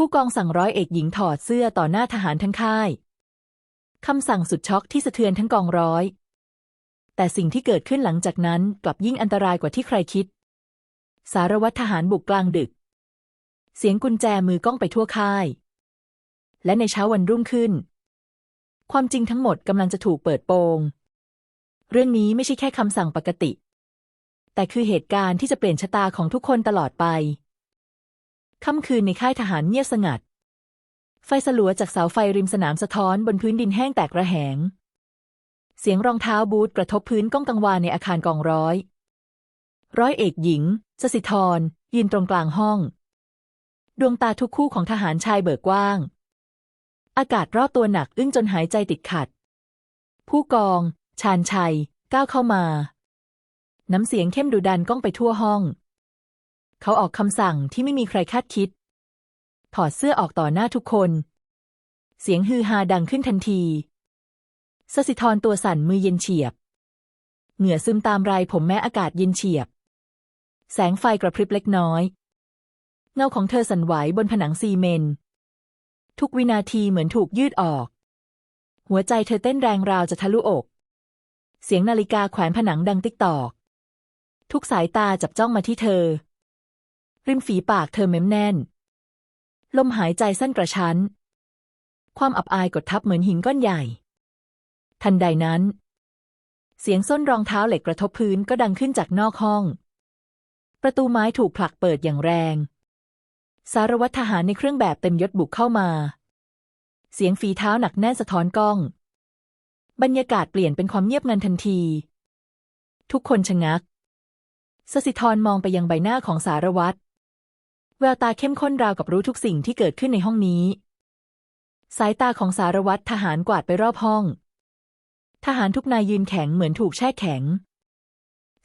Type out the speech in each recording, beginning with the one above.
ผู้กองสั่งร้อยเอกหญิงถอดเสื้อต่อหน้าทหารทั้งค่ายคำสั่งสุดช็อกที่สะเทือนทั้งกองร้อย แต่สิ่งที่เกิดขึ้นหลังจากนั้นกลับยิ่งอันตรายกว่าที่ใครคิด สารวัตรทหารบุกกลางดึก เสียงกุญแจมือก้องไปทั่วค่าย และในเช้าวันรุ่งขึ้น ความจริงทั้งหมดกำลังจะถูกเปิดโปง เรื่องนี้ไม่ใช่แค่คำสั่งปกติ แต่คือเหตุการณ์ที่จะเปลี่ยนชะตาของทุกคนตลอดไป ค่ำคืนในค่ายทหารเงียบสงัด ไฟสลัวจากเสาไฟริมสนามสะท้อนบนพื้นดินแห้งแตกระแหง เสียงรองเท้าบูทกระทบพื้นก้องกังวานในอาคารกองร้อย ร้อยเอกหญิงสสิธรยืนตรงกลางห้อง ดวงตาทุกคู่ของทหารชายเบิกกว้าง อากาศรอบตัวหนักอึ้งจนหายใจติดขัด ผู้กอง ชาญชัย ก้าวเข้ามา น้ำเสียงเข้มดุดันก้องไปทั่วห้อง เขาออกคำสั่งที่ไม่มีใครคาดคิด ถอดเสื้อออกต่อหน้าทุกคน เสียงฮือฮาดังขึ้นทันที สสิธรตัวสั่นมือเย็นเฉียบ เหงื่อซึมตามไรผมแม้อากาศเย็นเฉียบ แสงไฟกระพริบเล็กน้อย เงาของเธอสั่นไหวบนผนังซีเมนต์ทุกวินาทีเหมือนถูกยืดออก หัวใจเธอเต้นแรงราวจะทะลุอก เสียงนาฬิกาแขวนผนังดังติ๊กตอก ทุกสายตาจับจ้องมาที่เธอ ริมฝีปากเธอเม้มแน่น ลมหายใจสั้นกระชั้น ความอับอายกดทับเหมือนหินก้อนใหญ่ ทันใดนั้น เสียงส้นรองเท้าเหล็กกระทบพื้นก็ดังขึ้นจากนอกห้อง ประตูไม้ถูกผลักเปิดอย่างแรง สารวัตรทหารในเครื่องแบบเต็มยศบุกเข้ามา เสียงฝีเท้าหนักแน่นสะท้อนกล้อง บรรยากาศเปลี่ยนเป็นความเงียบงันทันที ทุกคนชะงักสสิธรมองไปยังใบหน้าของสารวัตร แววตาเข้มข้นราวกับรู้ทุกสิ่งที่เกิดขึ้นในห้องนี้ สายตาของสารวัตรทหารกวาดไปรอบห้อง ทหารทุกนายยืนแข็งเหมือนถูกแช่แข็ง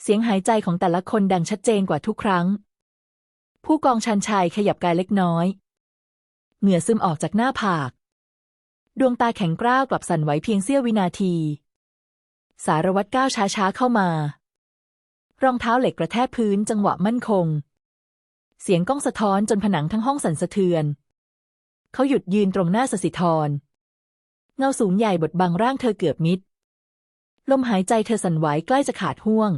เสียงหายใจของแต่ละคนดังชัดเจนกว่าทุกครั้ง ผู้กองชันชัยขยับกายเล็กน้อย เหงื่อซึมออกจากหน้าผาก ดวงตาแข็งกร้าวกลับสั่นไหวเพียงเสี้ยววินาที สารวัตรก้าวช้าๆเข้ามารองเท้าเหล็กกระแทกพื้นจังหวะมั่นคง เสียงก้องสะท้อนจนผนังทั้งห้องสั่นสะเทือน เขาหยุดยืนตรงหน้าสสิธร เงาสูงใหญ่บดบังร่างเธอเกือบมิด ลมหายใจเธอสั่นไหวใกล้จะขาดห่วง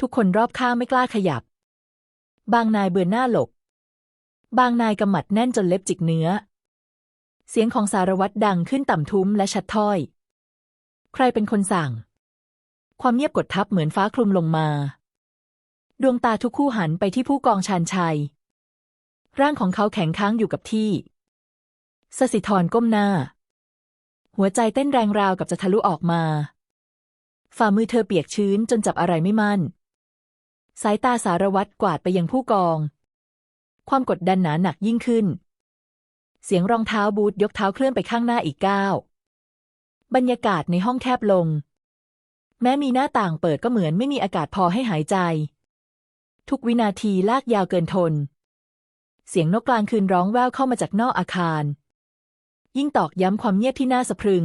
ทุกคนรอบข้างไม่กล้าขยับ บางนายเบือนหน้าหลบ บางนายกำหมัดแน่นจนเล็บจิกเนื้อ เสียงของสารวัตรดังขึ้นต่ำทุ้มและชัดถ้อย ใครเป็นคนสั่ง ความเงียบกดทับเหมือนฟ้าคลุมลงมา ดวงตาทุกคู่หันไปที่ผู้กองชานชัย ร่างของเขาแข็งค้างอยู่กับที่ สสิธรก้มหน้า หัวใจเต้นแรงราวกับจะทะลุออกมา ฝ่ามือเธอเปียกชื้นจนจับอะไรไม่มั่น สายตาสารวัตรกวาดไปยังผู้กอง ความกดดันหนาหนักยิ่งขึ้น เสียงรองเท้าบูทยกเท้าเคลื่อนไปข้างหน้าอีกก้าวบรรยากาศในห้องแคบลง แม้มีหน้าต่างเปิดก็เหมือนไม่มีอากาศพอให้หายใจ ทุกวินาทีลากยาวเกินทน เสียงนกกลางคืนร้องแว่วเข้ามาจากนอกอาคาร ยิ่งตอกย้ำความเงียบที่น่าสะพรึง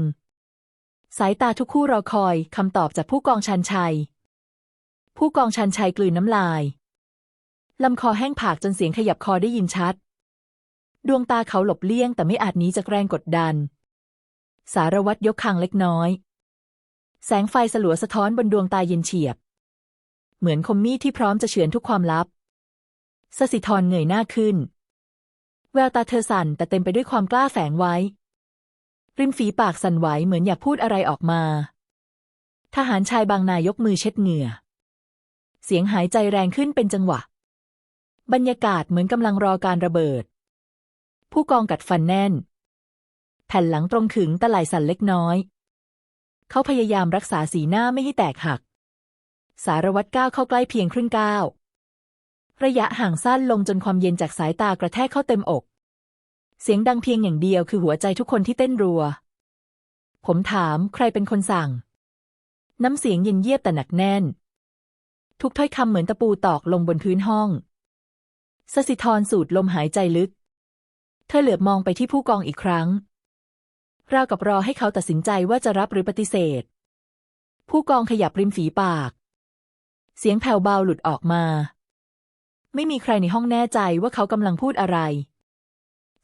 สายตาทุกคู่รอคอยคำตอบจากผู้กองชันชัย ผู้กองชันชัยกลืนน้ำลายลำคอแห้งผากจนเสียงขยับคอได้ยินชัด ดวงตาเขาหลบเลี่ยงแต่ไม่อาจหนีจากแรงกดดัน สารวัตรยกคางเล็กน้อย แสงไฟสลัวสะท้อนบนดวงตาเย็นเฉียบ เหมือนคมมีดที่พร้อมจะเฉือนทุกความลับสสิธรเงยหน้าขึ้น แววตาเธอสั่นแต่เต็มไปด้วยความกล้าแฝงไว้ ริมฝีปากสั่นไหวเหมือนอยากพูดอะไรออกมา ทหารชายบางนายยกมือเช็ดเหงื่อ เสียงหายใจแรงขึ้นเป็นจังหวะ บรรยากาศเหมือนกำลังรอการระเบิด ผู้กองกัดฟันแน่น แผ่นหลังตรงขึงตะไหลสั่นเล็กน้อย เขาพยายามรักษาสีหน้าไม่ให้แตกหัก สารวัตรก้าวเข้าใกล้เพียงครึ่งก้าว ระยะห่างสั้นลงจนความเย็นจากสายตากระแทกเข้าเต็มอก เสียงดังเพียงอย่างเดียวคือหัวใจทุกคนที่เต้นรัว ผมถามใครเป็นคนสั่ง น้ำเสียงเย็นเยียบแต่หนักแน่น ทุกถ้อยคำเหมือนตะปูตอกลงบนพื้นห้องสสิธรสูดลมหายใจลึก เธอเหลือบมองไปที่ผู้กองอีกครั้งราวกับรอให้เขาตัดสินใจว่าจะรับหรือปฏิเสธ ผู้กองขยับริมฝีปาก เสียงแผ่วเบาหลุดออกมา ไม่มีใครในห้องแน่ใจว่าเขากำลังพูดอะไร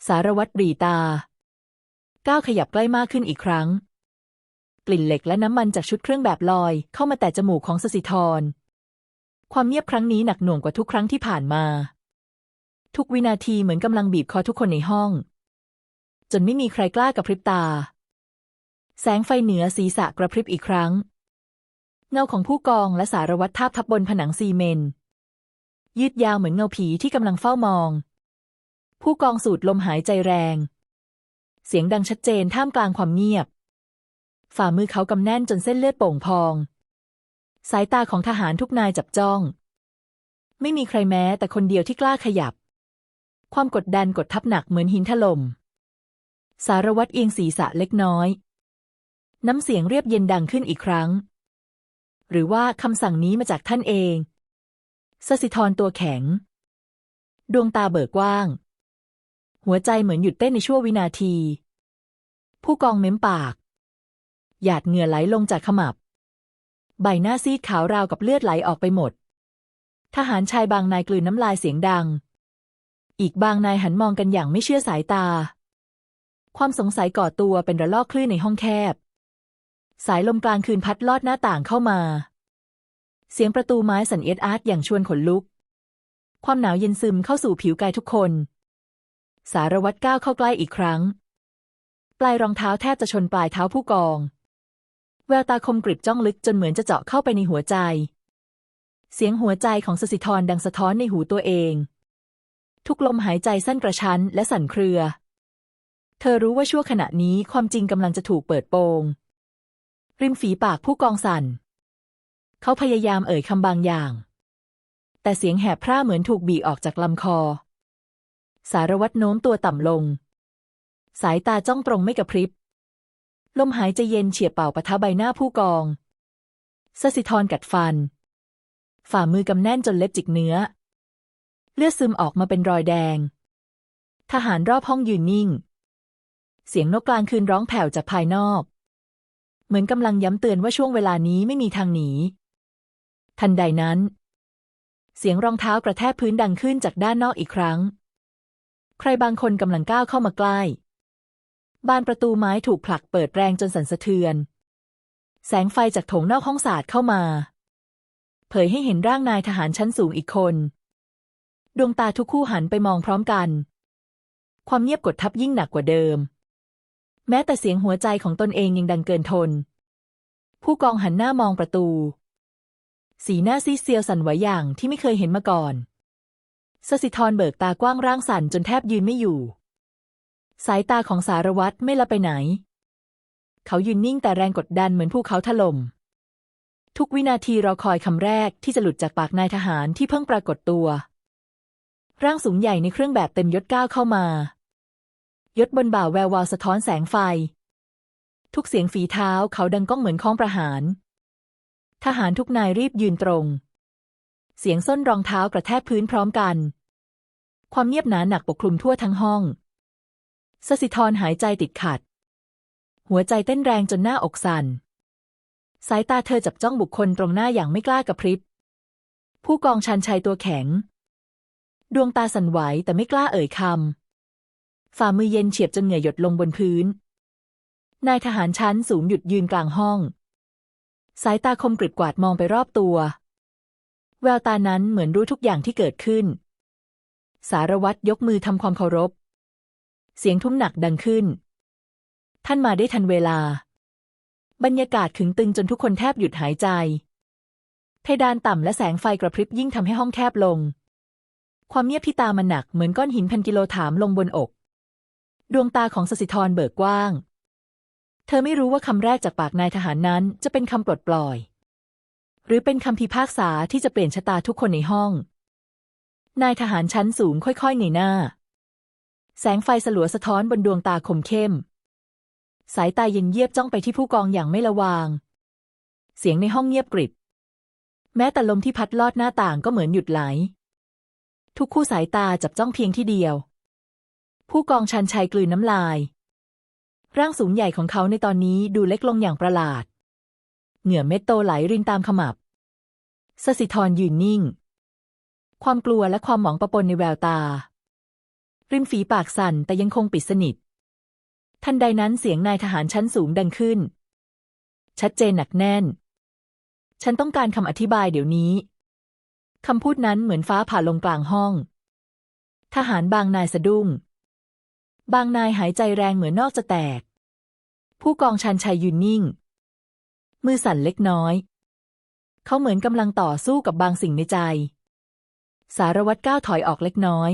สารวัตรบรีตา ก้าวขยับใกล้มากขึ้นอีกครั้ง กลิ่นเหล็กและน้ำมันจากชุดเครื่องแบบลอย เข้ามาแต่จมูกของสสิธร ความเงียบครั้งนี้หนักหน่วงกว่าทุกครั้งที่ผ่านมา ทุกวินาทีเหมือนกำลังบีบคอทุกคนในห้อง จนไม่มีใครกล้ากระพริบตา แสงไฟเหนือศีรษะกระพริบอีกครั้ง เงาของผู้กองและสารวัตรทาบทับบนผนังซีเมนต์ยืดยาวเหมือนเงาผีที่กำลังเฝ้ามอง ผู้กองสูดลมหายใจแรง เสียงดังชัดเจนท่ามกลางความเงียบ ฝ่ามือเขากำแน่นจนเส้นเลือดโป่งพอง สายตาของทหารทุกนายจับจ้อง ไม่มีใครแม้แต่คนเดียวที่กล้าขยับ ความกดดันกดทับหนักเหมือนหินถล่มสารวัตรเอียงศีรษะเล็กน้อย น้ำเสียงเรียบเย็นดังขึ้นอีกครั้ง หรือว่าคำสั่งนี้มาจากท่านเองสสิธรตัวแข็ง ดวงตาเบิกกว้าง หัวใจเหมือนหยุดเต้นในชั่ววินาที ผู้กองเม้มปาก หยาดเหงื่อไหลลงจากขมับ ใบหน้าซีดขาวราวกับเลือดไหลออกไปหมด ทหารชายบางนายกลืนน้ำลายเสียงดัง อีกบางนายหันมองกันอย่างไม่เชื่อสายตา ความสงสัยก่อตัวเป็นระลอกคลื่นในห้องแคบ สายลมกลางคืนพัดลอดหน้าต่างเข้ามา เสียงประตูไม้สั่นเอียดอาร์ตอย่างชวนขนลุก ความหนาวเย็นซึมเข้าสู่ผิวกายทุกคน สารวัตรก้าวเข้าใกล้อีกครั้ง ปลายรองเท้าแทบจะชนปลายเท้าผู้กอง แววตาคมกริบจ้องลึกจนเหมือนจะเจาะเข้าไปในหัวใจ เสียงหัวใจของสสิธรดังสะท้อนในหูตัวเอง ทุกลมหายใจสั้นกระชั้นและสั่นเครือ เธอรู้ว่าชั่วขณะนี้ความจริงกำลังจะถูกเปิดโปง ริมฝีปากผู้กองสั่น เขาพยายามเอ่ยคำบางอย่าง แต่เสียงแหบพร่าเหมือนถูกบีบออกจากลำคอ สารวัตรโน้มตัวต่ำลง สายตาจ้องตรงไม่กระพริบ ลมหายใจเย็นเฉียบเป่าปะทะใบหน้าผู้กองสสิธรกัดฟัน ฝ่ามือกำแน่นจนเล็บจิกเนื้อ เลือดซึมออกมาเป็นรอยแดง ทหารรอบห้องยืนนิ่ง เสียงนกกลางคืนร้องแผ่วจากภายนอก เหมือนกำลังย้ำเตือนว่าช่วงเวลานี้ไม่มีทางหนี ทันใดนั้น เสียงรองเท้ากระแทกพื้นดังขึ้นจากด้านนอกอีกครั้ง ใครบางคนกำลังก้าวเข้ามาใกล้ บานประตูไม้ถูกผลักเปิดแรงจนสั่นสะเทือน แสงไฟจากโถงนอกห้องสาดเข้ามา เผยให้เห็นร่างนายทหารชั้นสูงอีกคน ดวงตาทุกคู่หันไปมองพร้อมกัน ความเงียบกดทับยิ่งหนักกว่าเดิม แม้แต่เสียงหัวใจของตนเองยังดังเกินทน ผู้กองหันหน้ามองประตู สีหน้าซีเซียวสั่นไหวอย่างที่ไม่เคยเห็นมาก่อนสสิธรเบิกตากว้างร่างสั่นจนแทบยืนไม่อยู่ สายตาของสารวัตรไม่ละไปไหน เขายืนนิ่งแต่แรงกดดันเหมือนภูเขาถล่มทุกวินาทีรอคอยคำแรกที่จะหลุดจากปากนายทหารที่เพิ่งปรากฏตัว ร่างสูงใหญ่ในเครื่องแบบเต็มยศก้าวเข้ามา ยศบนบ่าแวววาวสะท้อนแสงไฟ ทุกเสียงฝีเท้าเขาดังก้องเหมือนข้องประหาร ทหารทุกนายรีบยืนตรง เสียงส้นรองเท้ากระแทกพื้นพร้อมกัน ความเงียบหนาหนักปกคลุมทั่วทั้งห้อง สสิธรหายใจติดขัด หัวใจเต้นแรงจนหน้าอกสั่น สายตาเธอจับจ้องบุคคลตรงหน้าอย่างไม่กล้ากระพริบ ผู้กองชันชัยตัวแข็ง ดวงตาสั่นไหวแต่ไม่กล้าเอ่ยคำ ฝ่ามือเย็นเฉียบจนเหงื่อหยดลงบนพื้น นายทหารชั้นสูงหยุดยืนกลางห้อง สายตาคมกริบกวาดมองไปรอบตัว แววตานั้นเหมือนรู้ทุกอย่างที่เกิดขึ้น สารวัตรยกมือทำความเคารพ เสียงทุ้มหนักดังขึ้น ท่านมาได้ทันเวลา บรรยากาศขึงตึงจนทุกคนแทบหยุดหายใจ เพดานต่ำและแสงไฟกระพริบยิ่งทำให้ห้องแคบลง ความเงียบที่ตามันหนักเหมือนก้อนหินพันกิโลถามลงบนอก ดวงตาของสสิธรเบิกกว้าง เธอไม่รู้ว่าคำแรกจากปากนายทหารนั้นจะเป็นคำปลดปล่อย หรือเป็นคำพิพากษาที่จะเปลี่ยนชะตาทุกคนในห้อง นายทหารชั้นสูงค่อยๆเงยหน้า แสงไฟสลัวสะท้อนบนดวงตาคมเข้ม สายตาเย็นเยียบจ้องไปที่ผู้กองอย่างไม่ละวาง เสียงในห้องเงียบกริบ แม้แต่ลมที่พัดลอดหน้าต่างก็เหมือนหยุดไหล ทุกคู่สายตาจับจ้องเพียงที่เดียว ผู้กองชันชัยกลืนน้ำลาย ร่างสูงใหญ่ของเขาในตอนนี้ดูเล็กลงอย่างประหลาด เหงื่อเม็ดโตไหลรินตามขมับสสิธรยืนนิ่ง ความกลัวและความหมองประปนในแววตา ริมฝีปากสั่นแต่ยังคงปิดสนิท ทันใดนั้นเสียงนายทหารชั้นสูงดังขึ้น ชัดเจนหนักแน่น ฉันต้องการคำอธิบายเดี๋ยวนี้คำพูดนั้นเหมือนฟ้าผ่าลงกลางห้อง ทหารบางนายสะดุ้ง บางนายหายใจแรงเหมือนนอกจะแตก ผู้กองชันชัยยืนนิ่ง มือสั่นเล็กน้อย เขาเหมือนกำลังต่อสู้กับบางสิ่งในใจ สารวัตรก้าวถอยออกเล็กน้อย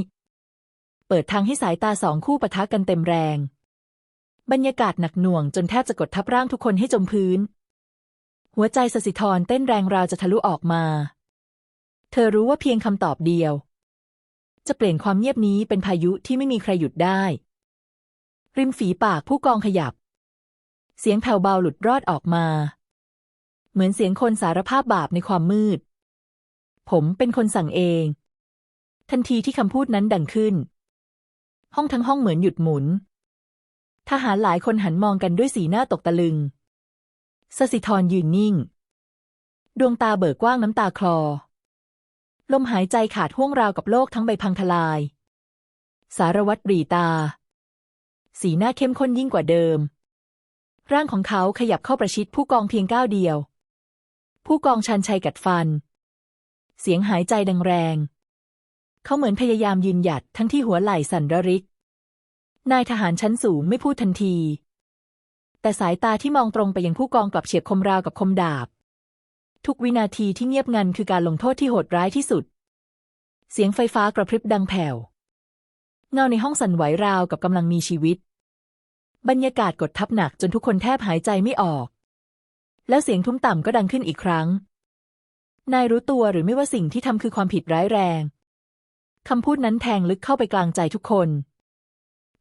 เปิดทางให้สายตาสองคู่ปะทะกันเต็มแรง บรรยากาศหนักหน่วงจนแทบจะกดทับร่างทุกคนให้จมพื้น หัวใจสสิธรเต้นแรงราวจะทะลุออกมา เธอรู้ว่าเพียงคำตอบเดียวจะเปลี่ยนความเงียบนี้เป็นพายุที่ไม่มีใครหยุดได้ ริมฝีปากผู้กองขยับ เสียงแผ่วเบาหลุดรอดออกมา เหมือนเสียงคนสารภาพบาปในความมืด ผมเป็นคนสั่งเอง ทันทีที่คำพูดนั้นดังขึ้น ห้องทั้งห้องเหมือนหยุดหมุน ทหารหลายคนหันมองกันด้วยสีหน้าตกตะลึงสสิธรยืนนิ่ง ดวงตาเบิกกว้างน้ำตาคลอ ลมหายใจขาดห่วงราวกับโลกทั้งใบพังทลาย สารวัตรรีตา สีหน้าเข้มข้นยิ่งกว่าเดิม ร่างของเขาขยับเข้าประชิดผู้กองเพียงก้าวเดียว ผู้กองชันชัยกัดฟัน เสียงหายใจดังแรง เขาเหมือนพยายามยืนหยัดทั้งที่หัวไหล่สั่นระริก นายทหารชั้นสูงไม่พูดทันที แต่สายตาที่มองตรงไปยังผู้กองกลับเฉียบคมราวกับคมดาบ ทุกวินาทีที่เงียบงันคือการลงโทษที่โหดร้ายที่สุด เสียงไฟฟ้ากระพริบดังแผ่ว เงาในห้องสั่นไหวราวกับกำลังมีชีวิต บรรยากาศกดทับหนักจนทุกคนแทบหายใจไม่ออก แล้วเสียงทุ้มต่ำก็ดังขึ้นอีกครั้ง นายรู้ตัวหรือไม่ว่าสิ่งที่ทำคือความผิดร้ายแรงคำพูดนั้นแทงลึกเข้าไปกลางใจทุกคน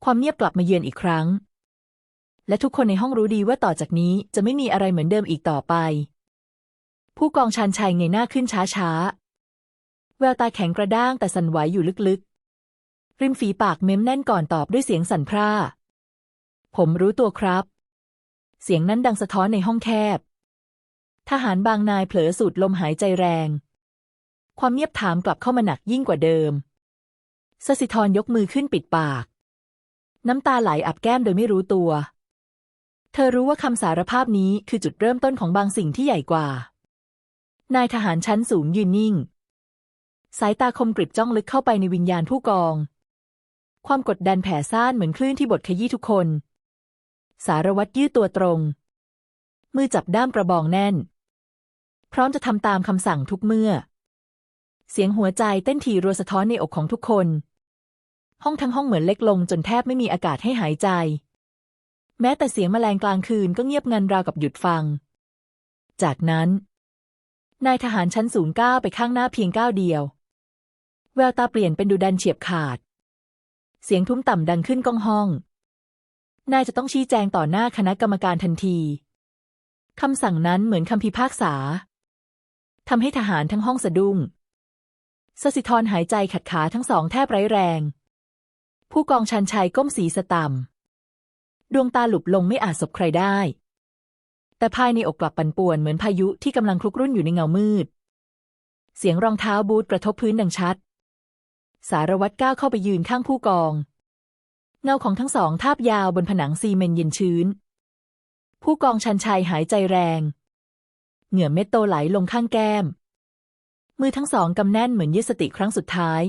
ความเงียบกลับมาเยือนอีกครั้ง และทุกคนในห้องรู้ดีว่าต่อจากนี้จะไม่มีอะไรเหมือนเดิมอีกต่อไป ผู้กองชันชัยเงยหน้าขึ้นช้าๆ แววตาแข็งกระด้างแต่สั่นไหวอยู่ลึก ริมฝีปากเม้มแน่นก่อนตอบด้วยเสียงสั่นพร่า ผมรู้ตัวครับ เสียงนั้นดังสะท้อนในห้องแคบ ทหารบางนายเผลอสูดลมหายใจแรง ความเงียบถามกลับเข้ามาหนักยิ่งกว่าเดิมสสิธรยกมือขึ้นปิดปาก น้ำตาไหลอับแก้มโดยไม่รู้ตัว เธอรู้ว่าคำสารภาพนี้คือจุดเริ่มต้นของบางสิ่งที่ใหญ่กว่า นายทหารชั้นสูงยืนนิ่ง สายตาคมกริบจ้องลึกเข้าไปในวิญญาณผู้กอง ความกดดันแผ่ซ่านเหมือนคลื่นที่บดขยี้ทุกคน สารวัตรยืดตัวตรง มือจับด้ามกระบองแน่น พร้อมจะทำตามคำสั่งทุกเมื่อ เสียงหัวใจเต้นถี่รัวสะท้อนในอกของทุกคน ห้องทั้งห้องเหมือนเล็กลงจนแทบไม่มีอากาศให้หายใจ แม้แต่เสียงแมลงกลางคืนก็เงียบงันราวกับหยุดฟัง จากนั้น นายทหารชั้นสูงก้าวไปข้างหน้าเพียงก้าวเดียว แววตาเปลี่ยนเป็นดุดันเฉียบขาด เสียงทุ้มต่ำดังขึ้นก้องห้อง นายจะต้องชี้แจงต่อหน้าคณะกรรมการทันที คำสั่งนั้นเหมือนคำพิพากษาทำให้ทหารทั้งห้องสะดุ้งสสิธรหายใจขัดขาทั้งสองแทบไร้แรง ผู้กองชันชัยก้มศีรษะต่ำดวงตาหลุบลงไม่อาจสบใครได้ แต่ภายในอกกลับปั่นป่วนเหมือนพายุที่กำลังคลุกรุ่นอยู่ในเงามืด เสียงรองเท้าบูทกระทบพื้นดังชัด สารวัตรก้าวเข้าไปยืนข้างผู้กอง เงาของทั้งสองทาบยาวบนผนังซีเมนต์เย็นชื้น ผู้กองชันชัยหายใจแรง เหงื่อเม็ดโตไหลลงข้างแก้ม มือทั้งสองกำแน่นเหมือนยึดสติครั้งสุดท้าย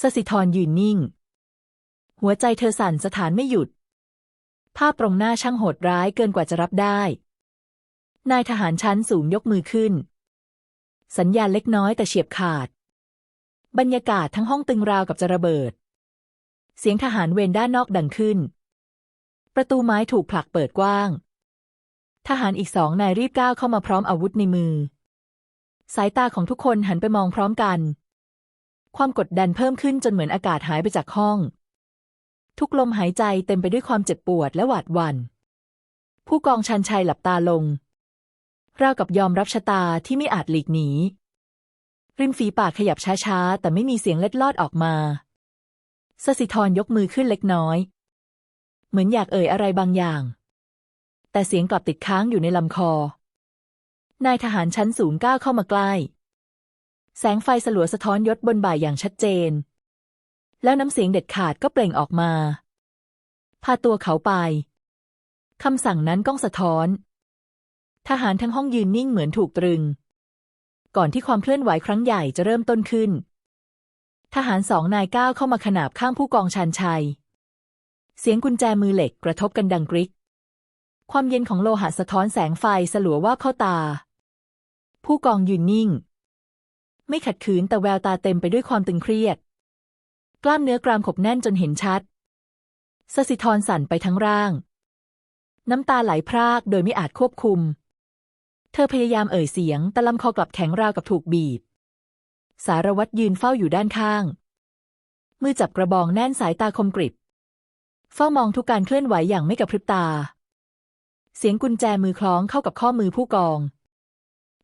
สสิธรยืนนิ่ง หัวใจเธอสั่นสถานไม่หยุด ภาพตรงหน้าช่างโหดร้ายเกินกว่าจะรับได้ นายทหารชั้นสูงยกมือขึ้น สัญญาณเล็กน้อยแต่เฉียบขาด บรรยากาศทั้งห้องตึงราวกับจะระเบิด เสียงทหารเวรด้านนอกดังขึ้น ประตูไม้ถูกผลักเปิดกว้าง ทหารอีกสองนายรีบก้าวเข้ามาพร้อมอาวุธในมือ สายตาของทุกคนหันไปมองพร้อมกัน ความกดดันเพิ่มขึ้นจนเหมือนอากาศหายไปจากห้อง ทุกลมหายใจเต็มไปด้วยความเจ็บปวดและหวาดหวัน่น ผู้กองชันชัยหลับตาลงราวกับยอมรับชะตาที่ไม่อาจหลีกหนี ริมฝีปากขยับช้าๆ แต่ไม่มีเสียงเล็ดลอดออกมาสสิธรยกมือขึ้นเล็กน้อย เหมือนอยากเอ่ยอะไรบางอย่าง แต่เสียงกลับติดค้างอยู่ในลำคอ นายทหารชั้นสูงก้าวเข้ามาใกล้ แสงไฟสลัวสะท้อนยศบนบ่ายอย่างชัดเจน แล้วน้ำเสียงเด็ดขาดก็เปล่งออกมา พาตัวเขาไปคำสั่งนั้นก้องสะท้อน ทหารทั้งห้องยืนนิ่งเหมือนถูกตรึง ก่อนที่ความเคลื่อนไหวครั้งใหญ่จะเริ่มต้นขึ้น ทหารสองนายก้าวเข้ามาขนาบข้างผู้กองชันชัย เสียงกุญแจมือเหล็กกระทบกันดังกริก ความเย็นของโลหะสะท้อนแสงไฟสลัวว่าเข้าตา ผู้กองยืนนิ่ง ไม่ขัดขืนแต่แววตาเต็มไปด้วยความตึงเครียด กล้ามเนื้อกรามขบแน่นจนเห็นชัดสสิธรสั่นไปทั้งร่าง น้ำตาไหลพรากโดยไม่อาจควบคุม เธอพยายามเอ่ยเสียง แต่ลำคอกลับแข็งราวกับถูกบีบ สารวัตรยืนเฝ้าอยู่ด้านข้าง มือจับกระบองแน่นสายตาคมกริบ เฝ้ามองทุกการเคลื่อนไหวอย่างไม่กระพริบตา เสียงกุญแจมือคล้องเข้ากับข้อมือผู้กอง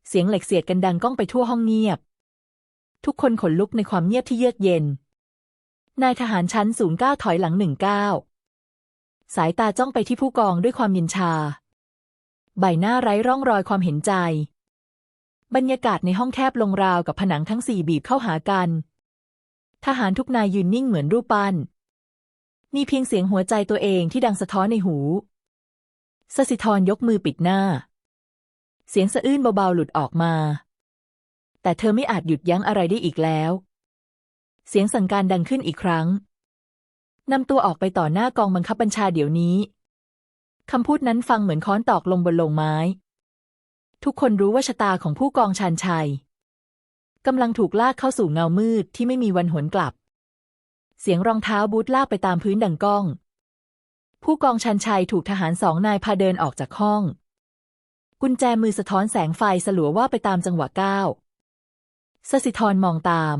เสียงเหล็กเสียดกันดังก้องไปทั่วห้องเงียบ ทุกคนขนลุกในความเงียบที่เยือกเย็น นายทหารชั้นสูงก้าวถอยหลังหนึ่งก้าวสายตาจ้องไปที่ผู้กองด้วยความเย็นชา ใบหน้าไร้ร่องรอยความเห็นใจ บรรยากาศในห้องแคบลงราวกับผนังทั้งสี่บีบเข้าหากัน ทหารทุกนายยืนนิ่งเหมือนรูปปั้น มีเพียงเสียงหัวใจตัวเองที่ดังสะท้อนในหู สสิธรยกมือปิดหน้า เสียงสะอื้นเบาๆหลุดออกมา แต่เธอไม่อาจหยุดยั้งอะไรได้อีกแล้ว เสียงสั่งการดังขึ้นอีกครั้งนำตัวออกไปต่อหน้ากองบังคับบัญชาเดี๋ยวนี้ คำพูดนั้นฟังเหมือนค้อนตอกลงบนโลงไม้ ทุกคนรู้ว่าชะตาของผู้กองชานชัยกำลังถูกลากเข้าสู่เงามืดที่ไม่มีวันหวนกลับ เสียงรองเท้าบูทลากไปตามพื้นดังก้อง ผู้กองชันชัยถูกทหารสองนายพาเดินออกจากห้อง กุญแจมือสะท้อนแสงไฟสลัวว่าไปตามจังหวะก้าวสสิธรมองตาม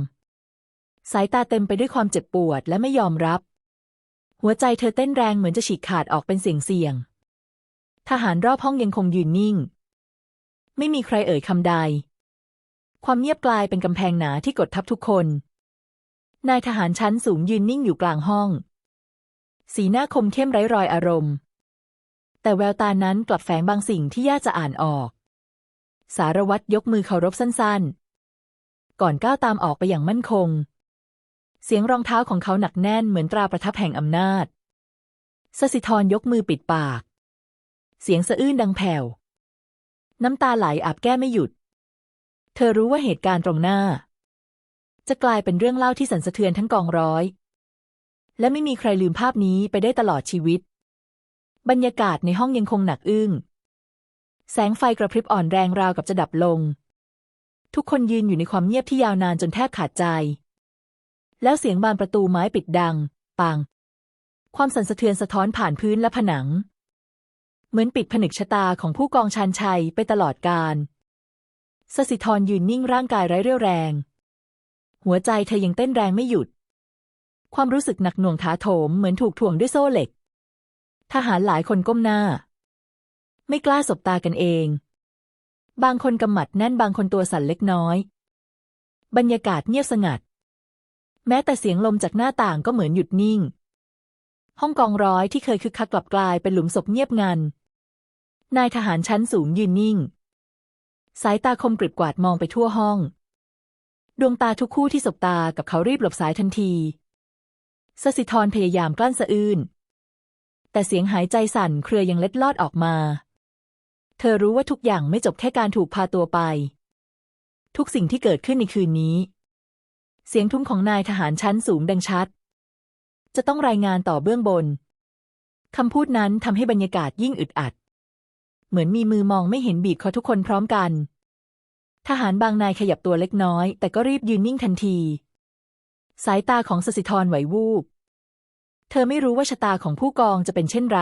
สายตาเต็มไปด้วยความเจ็บปวดและไม่ยอมรับ หัวใจเธอเต้นแรงเหมือนจะฉีกขาดออกเป็นเสียงเสียง ทหารรอบห้องยังคงยืนนิ่ง ไม่มีใครเอ่ยคำใด ความเงียบกลายเป็นกำแพงหนาที่กดทับทุกคน นายทหารชั้นสูงยืนนิ่งอยู่กลางห้อง สีหน้าคมเข้มไร้รอยอารมณ์ แต่แววตานั้นกลับแฝงบางสิ่งที่ยากจะอ่านออก สารวัตรยกมือเคารพสั้นๆ ก่อนก้าวตามออกไปอย่างมั่นคง เสียงรองเท้าของเขาหนักแน่นเหมือนตราประทับแห่งอำนาจสสิธรยกมือปิดปาก เสียงสะอื้นดังแผ่ว น้ำตาไหลอาบแก้ไม่หยุด เธอรู้ว่าเหตุการณ์ตรงหน้า จะกลายเป็นเรื่องเล่าที่สั่นสะเทือนทั้งกองร้อย และไม่มีใครลืมภาพนี้ไปได้ตลอดชีวิต บรรยากาศในห้องยังคงหนักอึ้ง แสงไฟกระพริบอ่อนแรงราวกับจะดับลง ทุกคนยืนอยู่ในความเงียบที่ยาวนานจนแทบขาดใจ แล้วเสียงบานประตูไม้ปิดดัง ปัง ความสั่นสะเทือนสะท้อนผ่านพื้นและผนัง เหมือนปิดผนึกชะตาของผู้กองชันชัยไปตลอดกาลสสิธรยืนนิ่งร่างกายไร้เรี่ยวแรง หัวใจเธอยังเต้นแรงไม่หยุด ความรู้สึกหนักหน่วงถาโถมเหมือนถูกถ่วงด้วยโซ่เหล็ก ทหารหลายคนก้มหน้า ไม่กล้าสบตากันเอง บางคนกำหมัดแน่นบางคนตัวสั่นเล็กน้อย บรรยากาศเงียบสงัด แม้แต่เสียงลมจากหน้าต่างก็เหมือนหยุดนิ่ง ห้องกองร้อยที่เคยคึกคักกลับกลายเป็นหลุมศพเงียบงัน นายทหารชั้นสูงยืนนิ่ง สายตาคมกริบกวาดมองไปทั่วห้อง ดวงตาทุกคู่ที่สบตากับเขารีบหลบสายทันทีสสิธรพยายามกลั้นสะอื้น แต่เสียงหายใจสั่นเครือยังเล็ดลอดออกมา เธอรู้ว่าทุกอย่างไม่จบแค่การถูกพาตัวไป ทุกสิ่งที่เกิดขึ้นในคืนนี้ เสียงทุ้มของนายทหารชั้นสูงดังชัด จะต้องรายงานต่อเบื้องบน คำพูดนั้นทำให้บรรยากาศยิ่งอึดอัด เหมือนมีมือมองไม่เห็นบีบคอทุกคนพร้อมกัน ทหารบางนายขยับตัวเล็กน้อย แต่ก็รีบยืนนิ่งทันที สายตาของสสิธรไหววูบ เธอไม่รู้ว่าชะตาของผู้กองจะเป็นเช่นไร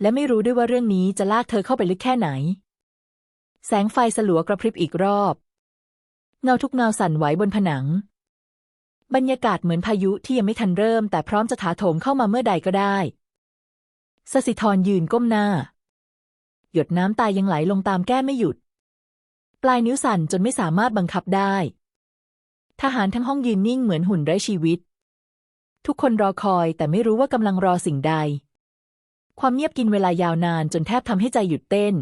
และไม่รู้ด้วยว่าเรื่องนี้จะลากเธอเข้าไปลึกแค่ไหน แสงไฟสลัวกระพริบอีกรอบ เงาทุกเงาสั่นไหวบนผนัง บรรยากาศเหมือนพายุที่ยังไม่ทันเริ่ม แต่พร้อมจะถาโถมเข้ามาเมื่อใดก็ได้สสิธรยืนก้มหน้า หยดน้ำตายังไหลลงตามแก้ไม่หยุด ปลายนิ้วสั่นจนไม่สามารถบังคับได้ ทหารทั้งห้องยืนนิ่งเหมือนหุ่นไร้ชีวิต ทุกคนรอคอยแต่ไม่รู้ว่ากำลังรอสิ่งใด ความเงียบกินเวลายาวนานจนแทบทำให้ใจหยุดเต้น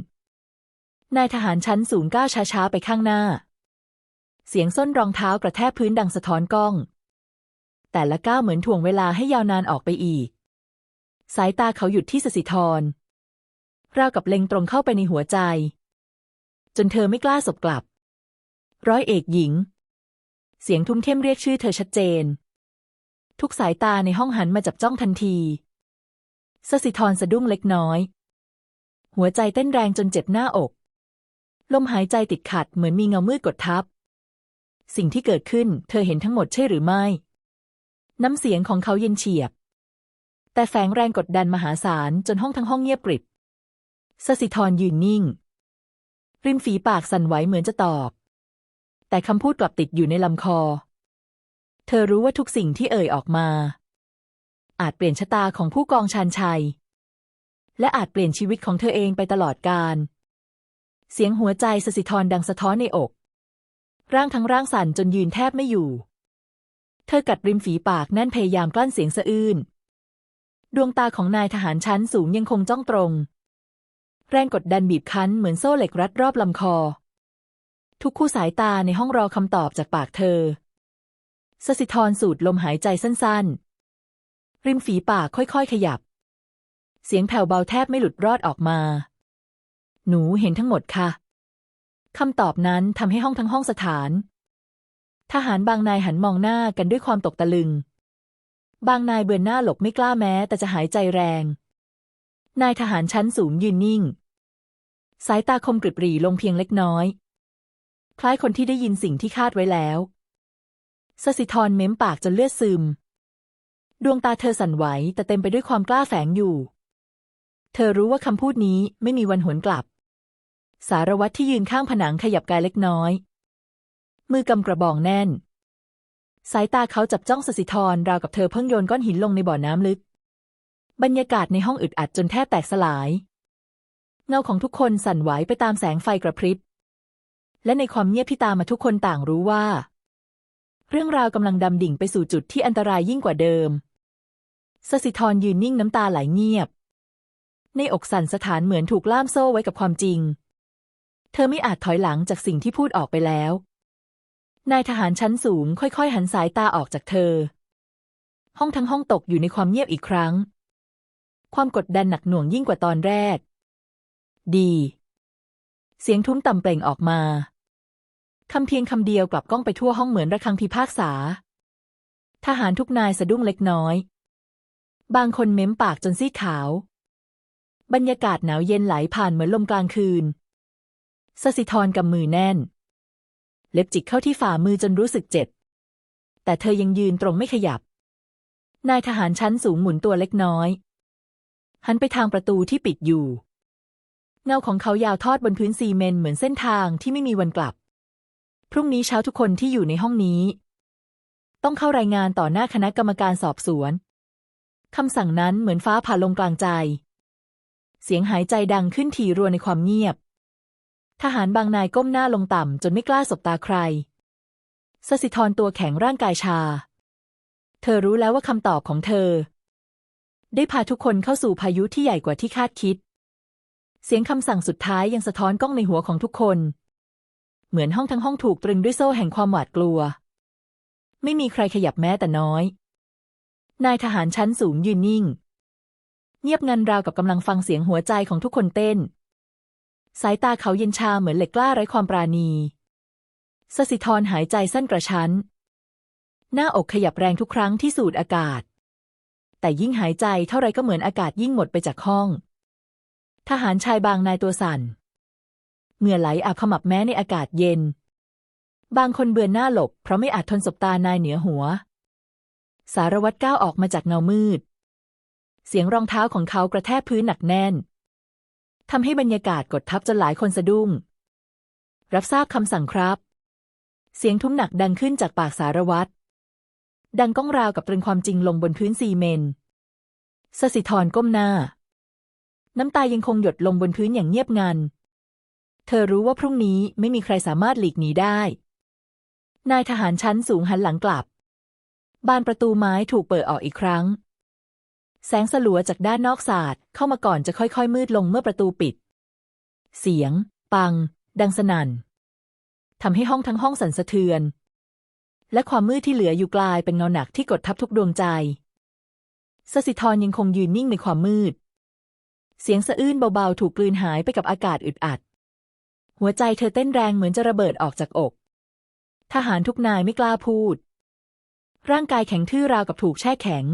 นายทหารชั้นสูงก้าวช้าๆไปข้างหน้า เสียงส้นรองเท้ากระแทกพื้นดังสะท้อนกล้อง แต่ละก้าวเหมือนถ่วงเวลาให้ยาวนานออกไปอีก สายตาเขาหยุดที่สสิธร ราวกับเล็งตรงเข้าไปในหัวใจ จนเธอไม่กล้าสบกลับ ร้อยเอกหญิง เสียงทุ้มเข้มเรียกชื่อเธอชัดเจน ทุกสายตาในห้องหันมาจับจ้องทันทีสสิธรสะดุ้งเล็กน้อย หัวใจเต้นแรงจนเจ็บหน้าอก ลมหายใจติดขัดเหมือนมีเงามืดกดทับ สิ่งที่เกิดขึ้นเธอเห็นทั้งหมดใช่หรือไม่ น้ำเสียงของเขาเย็นเฉียบ แต่แฝงแรงกดดันมหาศาลจนห้องทั้งห้องเงียบกริบ สสิธรยืนนิ่ง ริมฝีปากสั่นไหวเหมือนจะตอบ แต่คำพูดกลับติดอยู่ในลำคอ เธอรู้ว่าทุกสิ่งที่เอ่ยออกมา อาจเปลี่ยนชะตาของผู้กองชานชัย และอาจเปลี่ยนชีวิตของเธอเองไปตลอดกาลเสียงหัวใจสสิธรดังสะท้อนในอก ร่างทั้งร่างสั่นจนยืนแทบไม่อยู่ เธอกัดริมฝีปากแน่นพยายามกลั้นเสียงสะอื้น ดวงตาของนายทหารชั้นสูงยังคงจ้องตรง แรงกดดันบีบคั้นเหมือนโซ่เหล็กรัดรอบลำคอ ทุกคู่สายตาในห้องรอคำตอบจากปากเธอ สสิธรสูดลมหายใจสั้นๆ ริมฝีปากค่อยๆ ขยับ เสียงแผ่วเบาแทบไม่หลุดรอดออกมา หนูเห็นทั้งหมดค่ะคำตอบนั้นทำให้ห้องทั้งห้องสถาน ทหารบางนายหันมองหน้ากันด้วยความตกตะลึง บางนายเบือนหน้าหลบไม่กล้าแม้แต่จะหายใจแรง นายทหารชั้นสูงยืนนิ่ง สายตาคมกริบหรี่ลงเพียงเล็กน้อย คล้ายคนที่ได้ยินสิ่งที่คาดไว้แล้วสสิธรเม้มปากจนเลือดซึม ดวงตาเธอสั่นไหวแต่เต็มไปด้วยความกล้าแฝงอยู่ เธอรู้ว่าคำพูดนี้ไม่มีวันหวนกลับ สารวัตรที่ยืนข้างผนังขยับกายเล็กน้อย มือกำกระบองแน่น สายตาเขาจับจ้องสสิธรราวกับเธอเพิ่งโยนก้อนหินลงในบ่อน้ำลึก บรรยากาศในห้องอึดอัดจนแทบแตกสลาย เงาของทุกคนสั่นไหวไปตามแสงไฟกระพริบ และในความเงียบที่ตามมาทุกคนต่างรู้ว่า เรื่องราวกำลังดำดิ่งไปสู่จุดที่อันตรายยิ่งกว่าเดิมสสิธรยืนนิ่งน้ำตาไหลเงียบ ในอกสั่นสถานเหมือนถูกล่ามโซ่ไว้กับความจริง เธอไม่อาจถอยหลังจากสิ่งที่พูดออกไปแล้ว นายทหารชั้นสูงค่อยๆ หันสายตาออกจากเธอ ห้องทั้งห้องตกอยู่ในความเงียบอีกครั้ง ความกดดันหนักหน่วงยิ่งกว่าตอนแรก ดี เสียงทุ้มต่ำเปล่งออกมาคำเพียงคำเดียวกลับก้องไปทั่วห้องเหมือนระฆังพิพากษา ทหารทุกนายสะดุ้งเล็กน้อย บางคนเม้มปากจนซีดขาว บรรยากาศหนาวเย็นไหลผ่านเหมือนลมกลางคืนสสิธรกำมือแน่น เล็บจิกเข้าที่ฝ่ามือจนรู้สึกเจ็บ แต่เธอยังยืนตรงไม่ขยับ นายทหารชั้นสูงหมุนตัวเล็กน้อย หันไปทางประตูที่ปิดอยู่ เงาของเขายาวทอดบนพื้นซีเมนต์เหมือนเส้นทางที่ไม่มีวันกลับ พรุ่งนี้เช้าทุกคนที่อยู่ในห้องนี้ ต้องเข้ารายงานต่อหน้าคณะกรรมการสอบสวนคำสั่งนั้นเหมือนฟ้าผ่าลงกลางใจ เสียงหายใจดังขึ้นทีรัวในความเงียบ ทหารบางนายก้มหน้าลงต่ำจนไม่กล้าสบตาใครสสิธรตัวแข็งร่างกายชา เธอรู้แล้วว่าคำตอบของเธอ ได้พาทุกคนเข้าสู่พายุที่ใหญ่กว่าที่คาดคิด เสียงคำสั่งสุดท้ายยังสะท้อนกล้องในหัวของทุกคน เหมือนห้องทั้งห้องถูกตรึงด้วยโซ่แห่งความหวาดกลัว ไม่มีใครขยับแม้แต่น้อย นายทหารชั้นสูงยืนนิ่ง เงียบงันราวกับกำลังฟังเสียงหัวใจของทุกคนเต้น สายตาเขาเย็นชาเหมือนเหล็กกล้าไร้ความปราณีสสิธรหายใจสั้นกระชั้น หน้าอกขยับแรงทุกครั้งที่สูดอากาศ แต่ยิ่งหายใจเท่าไรก็เหมือนอากาศยิ่งหมดไปจากห้อง ทหารชายบางนายตัวสั่นเหงื่อไหลอาบขมับแม้ในอากาศเย็น บางคนเบือนหน้าหลบ เพราะไม่อาจทนสบตานายเหนือหัว สารวัตรก้าวออกมาจากเงามืด เสียงรองเท้าของเขากระแทกพื้นหนักแน่นทำให้บรรยากาศกดทับจนหลายคนสะดุ้ง รับทราบคำสั่งครับ เสียงทุ้มหนักดังขึ้นจากปากสารวัตร ดังก้องราวกับตรึงความจริงลงบนพื้นซีเมนต์สสิธรก้มหน้า น้ำตายังคงหยดลงบนพื้นอย่างเงียบงัน เธอรู้ว่าพรุ่งนี้ไม่มีใครสามารถหลีกหนีได้ นายทหารชั้นสูงหันหลังกลับ บานประตูไม้ถูกเปิดออกอีกครั้ง แสงสลัวจากด้านนอกศาสตร์เข้ามาก่อนจะค่อยๆ มืดลงเมื่อประตูปิด เสียง ปัง ดังสนั่นทำให้ห้องทั้งห้องสั่นสะเทือน และความมืดที่เหลืออยู่กลายเป็นเงาหนักที่กดทับทุกดวงใจสสิธรยังคงยืนนิ่งในความมืด เสียงสะอื้นเบาๆ ถูกกลืนหายไปกับอากาศอึดอัด หัวใจเธอเต้นแรงเหมือนจะระเบิดออกจากอก ทหารทุกนายไม่กล้าพูด ร่างกายแข็งทื่อราวกับถูกแช่แข็ง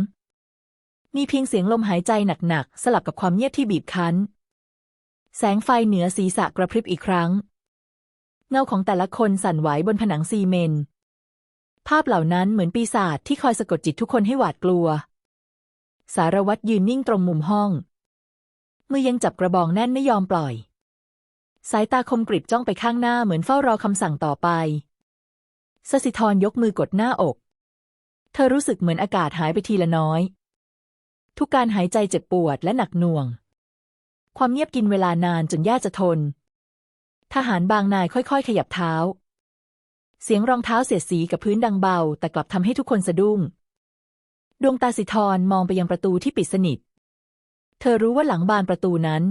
มีเพียงเสียงลมหายใจหนักๆ สลับกับความเงียบที่บีบคั้น แสงไฟเหนือศีรษะกระพริบอีกครั้ง เงาของแต่ละคนสั่นไหวบนผนังซีเมนต์ ภาพเหล่านั้นเหมือนปีศาจที่คอยสะกดจิตทุกคนให้หวาดกลัว สารวัตรยืนนิ่งตรงมุมห้อง มือยังจับกระบองแน่นไม่ยอมปล่อย สายตาคมกริบจ้องไปข้างหน้าเหมือนเฝ้ารอคำสั่งต่อไปสสิธรยกมือกดหน้าอก เธอรู้สึกเหมือนอากาศหายไปทีละน้อย ทุกการหายใจเจ็บปวดและหนักหน่วง ความเงียบกินเวลานานจนย่าจะทน ทหารบางนายค่อยๆ ขยับเท้า เสียงรองเท้าเสียดสีกับพื้นดังเบา แต่กลับทำให้ทุกคนสะดุ้ง ดวงตาสิธรมองไปยังประตูที่ปิดสนิท เธอรู้ว่าหลังบานประตูนั้น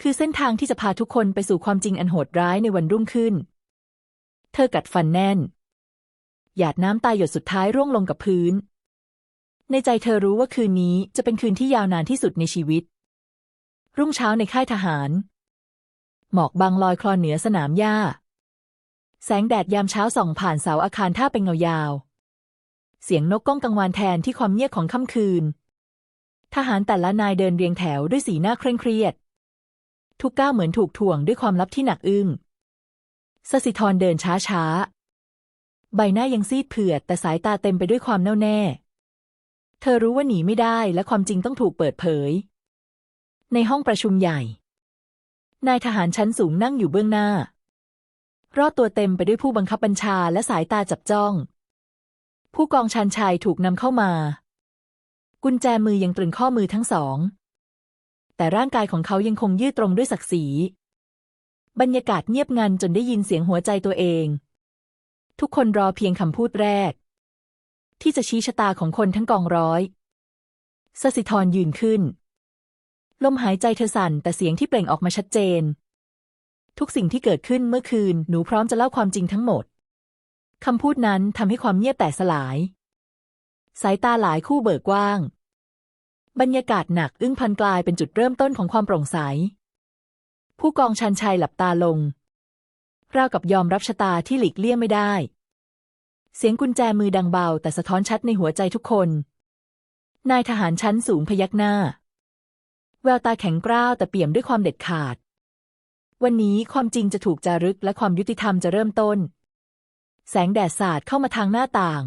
คือเส้นทางที่จะพาทุกคนไปสู่ความจริงอันโหดร้ายในวันรุ่งขึ้น เธอกัดฟันแน่น หยาดน้ำตาหยดสุดท้ายร่วงลงกับพื้น ในใจเธอรู้ว่าคืนนี้จะเป็นคืนที่ยาวนานที่สุดในชีวิต รุ่งเช้าในค่ายทหาร หมอกบางลอยคลอนเหนือสนามหญ้า แสงแดดยามเช้าส่องผ่านเสาอาคารท่าเป็นเงายาว เสียงนกก้องกังวานแทนที่ความเงียบของค่ำคืน ทหารแต่ละนายเดินเรียงแถวด้วยสีหน้าเคร่งเครียด ทุกก้าวเหมือนถูกถ่วงด้วยความลับที่หนักอึ้งสสิธรเดินช้าช้า ใบหน้ายังซีดเผือด แต่สายตาเต็มไปด้วยความแน่วแน่ เธอรู้ว่าหนีไม่ได้และความจริงต้องถูกเปิดเผย ในห้องประชุมใหญ่ นายทหารชั้นสูงนั่งอยู่เบื้องหน้า รอบตัวเต็มไปด้วยผู้บังคับบัญชาและสายตาจับจ้อง ผู้กองชันชัยถูกนำเข้ามา กุญแจมือยังตรึงข้อมือทั้งสอง แต่ร่างกายของเขายังคงยืดตรงด้วยศักดิ์ศรี บรรยากาศเงียบงันจนได้ยินเสียงหัวใจตัวเอง ทุกคนรอเพียงคำพูดแรก ที่จะชี้ชะตาของคนทั้งกองร้อยสสิธรยืนขึ้น ลมหายใจเธอสั่นแต่เสียงที่เปล่งออกมาชัดเจน ทุกสิ่งที่เกิดขึ้นเมื่อคืนหนูพร้อมจะเล่าความจริงทั้งหมด คำพูดนั้นทำให้ความเงียบแตกสลาย สายตาหลายคู่เบิกกว้าง บรรยากาศหนักอึ้งพันกลายเป็นจุดเริ่มต้นของความโปร่งใส ผู้กองชันชัยหลับตาลงราวกับยอมรับชะตาที่หลีกเลี่ยงไม่ได้ เสียงกุญแจมือดังเบา แต่สะท้อนชัดในหัวใจทุกคน นายทหารชั้นสูงพยักหน้า แววตาแข็งกร้าวแต่เปี่ยมด้วยความเด็ดขาด วันนี้ความจริงจะถูกจารึกและความยุติธรรมจะเริ่มต้น แสงแดดสาดเข้ามาทางหน้าต่าง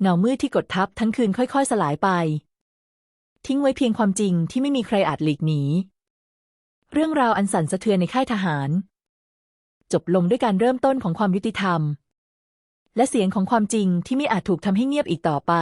เงามืดที่กดทับทั้งคืนค่อย ๆ สลายไป ทิ้งไว้เพียงความจริงที่ไม่มีใครอาจหลีกหนี เรื่องราวอันสั่นสะเทือนในค่ายทหาร จบลงด้วยการเริ่มต้นของความยุติธรรม และเสียงของความจริงที่ไม่อาจถูกทำให้เงียบอีกต่อไป